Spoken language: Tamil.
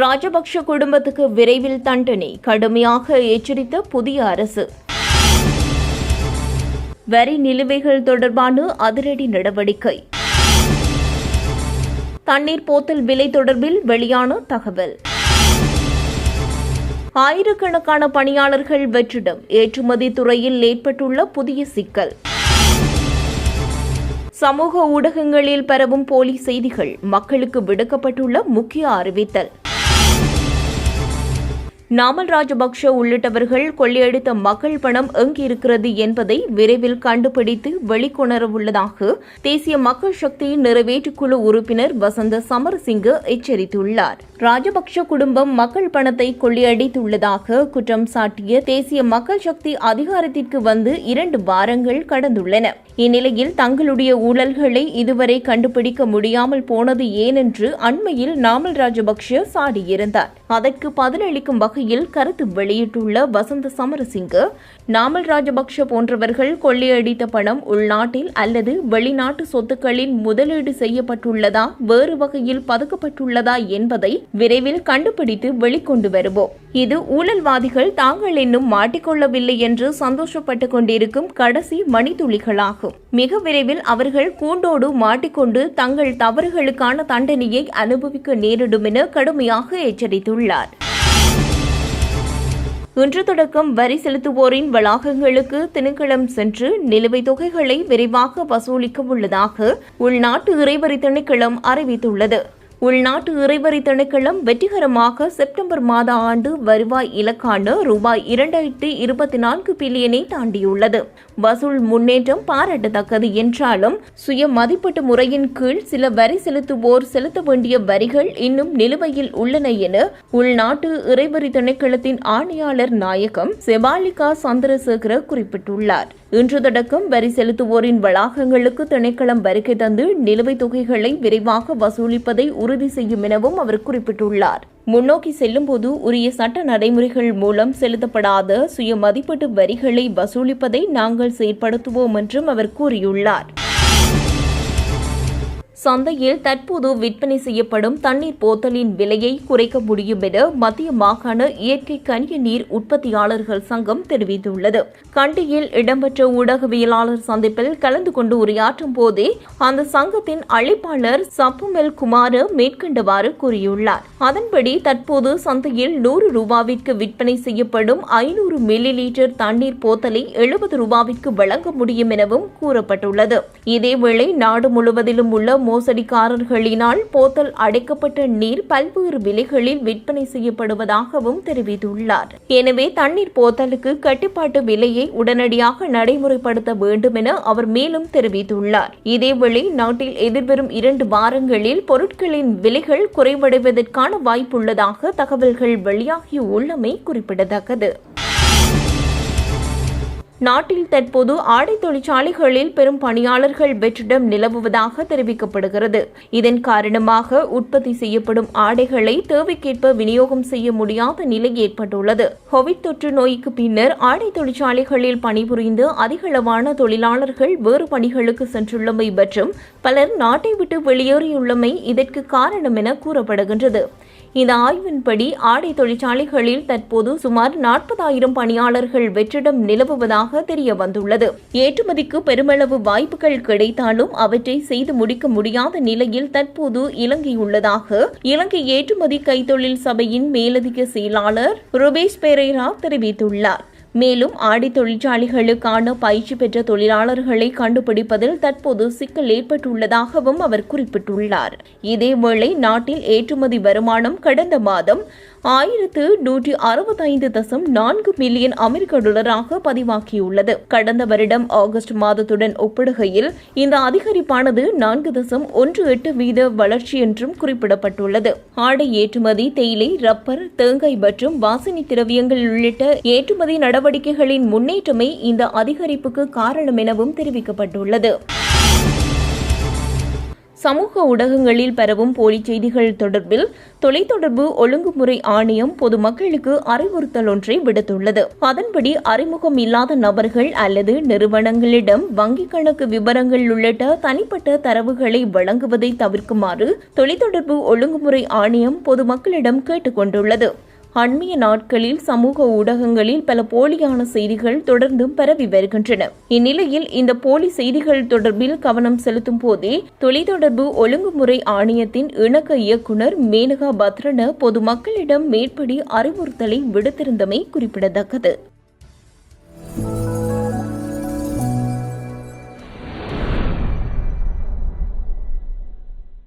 ராஜபக்ஷ குடும்பத்துக்கு விரைவில் தண்டனை கடுமையாக எச்சரித்த புதிய அரசு. வரி நிலுவைகள் தொடர்பான அதிரடி நடவடிக்கை. தண்ணீர் போத்தல் விலை தொடர்பில் வெளியான தகவல். ஆயிரக்கணக்கான பணியாளர்கள் வெற்றிடம் ஏற்றுமதி துறையில் ஏற்பட்டுள்ள புதிய சிக்கல். சமூக ஊடகங்களில் பரவும் போலி செய்திகள் மக்களுக்கு விடுக்கப்பட்டுள்ள முக்கிய அறிவித்தல். நாமல் ராஜபக்ஷ உள்ளிட்டவர்கள் கொள்ளையடித்த மக்கள் பணம் எங்கிருக்கிறது என்பதை விரைவில் கண்டுபிடித்து வெளிக்கொணரவுள்ளதாக தேசிய மக்கள் சக்தியின் நிறைவேற்றுக்குழு உறுப்பினர் வசந்த சமரசிங்க எச்சரித்துள்ளார். ராஜபக்ஷ குடும்பம் மக்கள் பணத்தை கொள்ளையடித்துள்ளதாக குற்றம் சாட்டிய தேசிய மக்கள் சக்தி அதிகாரத்திற்கு வந்து இரண்டு வாரங்கள் கடந்துள்ளன. இந்நிலையில் தங்களுடைய ஊழல்களை இதுவரை கண்டுபிடிக்க முடியாமல் போனது ஏனென்று அண்மையில் நாமல் ராஜபக்ஷ சாடியிருந்தார். அதற்கு பதிலளிக்கும் வகையில் கருத்து வெளியிட்டுள்ள வசந்த சமரசிங்க நாமல் ராஜபக்ஷ போன்றவர்கள் கொள்ளையடித்த பணம் உள்நாட்டில் அல்லது வெளிநாட்டு சொத்துக்களில் முதலீடு செய்யப்பட்டுள்ளதா வேறு வகையில் பதுக்கப்பட்டுள்ளதா என்பதை விரைவில் கண்டுபிடித்து வெளிக்கொண்டு வருவோம். இது ஊழல்வாதிகள் தாங்கள் இன்னும் மாட்டிக்கொள்ளவில்லை என்று சந்தோஷப்பட்டுக் கொண்டிருக்கும் கடைசி மணித்துளிகளாகும். மிக விரைவில் அவர்கள் கூண்டோடு மாட்டிக்கொண்டு தங்கள் தவறுகளுக்கான தண்டனையை அனுபவிக்க நேரிடும் என கடுமையாக எச்சரித்துள்ளார். இன்று தொடக்கம் வரி செலுத்துவோரின் வளாகங்களுக்கு திணைக்களம் சென்று நிலுவைத் தொகைகளை விரைவாக வசூலிக்க உள்ளதாக உள்நாட்டு இறைவரி திணைக்களம் அறிவித்துள்ளது. உள்நாட்டு இறைவரி திணைக்களம் வெற்றிகரமாக செப்டம்பர் மாத ஆண்டு வருவாய் இலக்கான ரூபாய் இரண்டாயிரத்தி இருபத்தி நான்கு பில்லியனை தாண்டியுள்ளது. வசூல் முன்னேற்றம் பாராட்டத்தக்கது என்றாலும் சுய மதிப்பீட்டு முறையின் கீழ் சில வரி செலுத்துவோர் செலுத்த வேண்டிய வரிகள் இன்னும் நிலுவையில் உள்ளன என உள்நாட்டு இறைவரி திணைக்களத்தின் ஆணையாளர் நாயகம் செபாலிகா சந்திரசேகர குறிப்பிட்டுள்ளார். இன்று தொடக்கம் வரி செலுத்துவோரின் வளாகங்களுக்கு திணைக்களம் வருகை தந்து நிலுவைத் தொகைகளை விரைவாக வசூலிப்பதை உறுதி செய்யும் எனவும் அவர் குறிப்பிட்டுள்ளார். முன்னோக்கி செல்லும்போது உரிய சட்ட நடைமுறைகள் மூலம் செலுத்தப்படாத சுய மதிப்பீட்டு வரிகளை வசூலிப்பதை நாங்கள் செயற்படுத்துவோம் என்றும் அவர் கூறியுள்ளார். சந்தையில் தற்போது விற்பனை செய்யப்படும் தண்ணீர் போத்தலின் விலையை குறைக்க முடியும் என மத்திய மாகாண இயற்கை கனிய நீர் உற்பத்தியாளர்கள் சங்கம் தெரிவித்துள்ளது. கண்டியில் இடம்பெற்ற ஊடகவியலாளர் சந்திப்பில் கலந்து கொண்டு உரையாற்றும் போதே அந்த சங்கத்தின் அழைப்பாளர் சப்புமெல் குமார மேற்கண்டவாறு கூறியுள்ளார். அதன்படி தற்போது சந்தையில் நூறு ரூபாவிற்கு விற்பனை செய்யப்படும் ஐநூறு மில்லி லிட்டர் தண்ணீர் போத்தலை எழுபது ரூபாவிற்கு வழங்க முடியும் எனவும் கூறப்பட்டுள்ளது. இதேவேளை நாடு முழுவதிலும் உள்ள மோசடிக்காரர்களினால் போத்தல் அடைக்கப்பட்ட நீர் பல்வேறு விலைகளில் விற்பனை செய்யப்படுவதாகவும் தெரிவித்துள்ளார். எனவே தண்ணீர் போத்தலுக்கு கட்டுப்பாட்டு விலையை உடனடியாக நடைமுறைப்படுத்த வேண்டும் என அவர் மேலும் தெரிவித்துள்ளார். இதேவேளை நாட்டில் எதிர்வரும் இரண்டு வாரங்களில் பொருட்களின் விலைகள் குறைவடைவதற்கான வாய்ப்புள்ளதாக தகவல்கள் வெளியாகியுள்ளமை குறிப்பிடத்தக்கது. நாட்டில் தற்போது ஆடை தொழிற்சாலைகளில் பெரும் பணியாளர்கள் வெற்றிடம் நிலவுவதாக தெரிவிக்கப்படுகிறது. இதன் காரணமாக உற்பத்தி செய்யப்படும் ஆடைகளை தேவைக்கேற்ப விநியோகம் செய்ய முடியாத நிலை ஏற்பட்டுள்ளது. கோவிட் தொற்று நோய்க்கு பின்னர் ஆடை தொழிற்சாலைகளில் பணிபுரிந்து அதிகளவான தொழிலாளர்கள் வேறு பணிகளுக்கு சென்றுள்ளமை மற்றும் பலர் நாட்டை விட்டு வெளியேறியுள்ளமை இதற்கு காரணம் என கூறப்படுகின்றது. இந்த ஆய்வின்படி ஆடை தொழிற்சாலைகளில் தற்போது சுமார் நாற்பதாயிரம் பணியாளர்கள் வெற்றிடம் நிலவுவதாக தெரிய வந்துள்ளது. ஏற்றுமதிக்கு பெருமளவு வாய்ப்புகள் கிடைத்தாலும் அவற்றை செய்து முடிக்க முடியாத நிலையில் தற்போது இலங்கை உள்ளதாக இலங்கை ஏற்றுமதி கைத்தொழில் சபையின் மேலதிக செயலாளர் ருபேஷ் பெரேரா தெரிவித்துள்ளார். மேலும் ஆடை தொழிற்சாலைகளுக்கான பயிற்சி பெற்ற தொழிலாளர்களை கண்டுபிடிப்பதில் தற்போது சிக்கல் ஏற்பட்டுள்ளதாகவும் அவர் குறிப்பிட்டுள்ளார். இதேவேளை நாட்டில் ஏற்றுமதி வருமானம் கடந்த மாதம் ஆயிரத்து நூற்றி அறுபத்தைந்து தசம் நான்கு மில்லியன் அமெரிக்க டாலராக பதிவாகியுள்ளது. கடந்த வருடம் ஆகஸ்ட் மாதத்துடன் ஒப்பிடுகையில் இந்த அதிகரிப்பானது நான்கு தசம் ஒன்று எட்டு வீத வளர்ச்சி என்றும் குறிப்பிடப்பட்டுள்ளது. ஆடை ஏற்றுமதி தேயிலை ரப்பர் தேங்காய் மற்றும் வாசனை திரவியங்கள் உள்ளிட்ட ஏற்றுமதி நடவடிக்கைகளின் முன்னேற்றமே இந்த அதிகரிப்புக்கு காரணம் எனவும் தெரிவிக்கப்பட்டுள்ளது. சமூக ஊடகங்களில் பரவும் போலி செய்திகள் தொடர்பில் தொலைத்தொடர்பு ஒழுங்குமுறை ஆணையம் பொதுமக்களுக்கு அறிவுறுத்தல் ஒன்றை விடுத்துள்ளது. அதன்படி அறிமுகம் இல்லாத நபர்கள் அல்லது நிறுவனங்களிடம் வங்கிக் கணக்கு விவரங்கள் உள்ளிட்ட தனிப்பட்ட தரவுகளை வழங்குவதை தவிர்க்குமாறு தொலைத்தொடர்பு ஒழுங்குமுறை ஆணையம் பொதுமக்களிடம் கேட்டுக் கொண்டுள்ளது அண்மைய நாட்களில் சமூக ஊடகங்களில் பல போலியான செய்திகள் தொடர்ந்தும் பரவி வருகின்றன. இந்நிலையில் இந்த போலி செய்திகள் தொடர்பில் கவனம் செலுத்தும் போதே தொலைத்தொடர்பு ஒழுங்குமுறை ஆணையத்தின் இணக்க இயக்குனர் மேனகா பத்ரன பொதுமக்களிடம் மேற்படி அறிவுறுத்தலை விடுத்திருந்தமை குறிப்பிடத்தக்கது.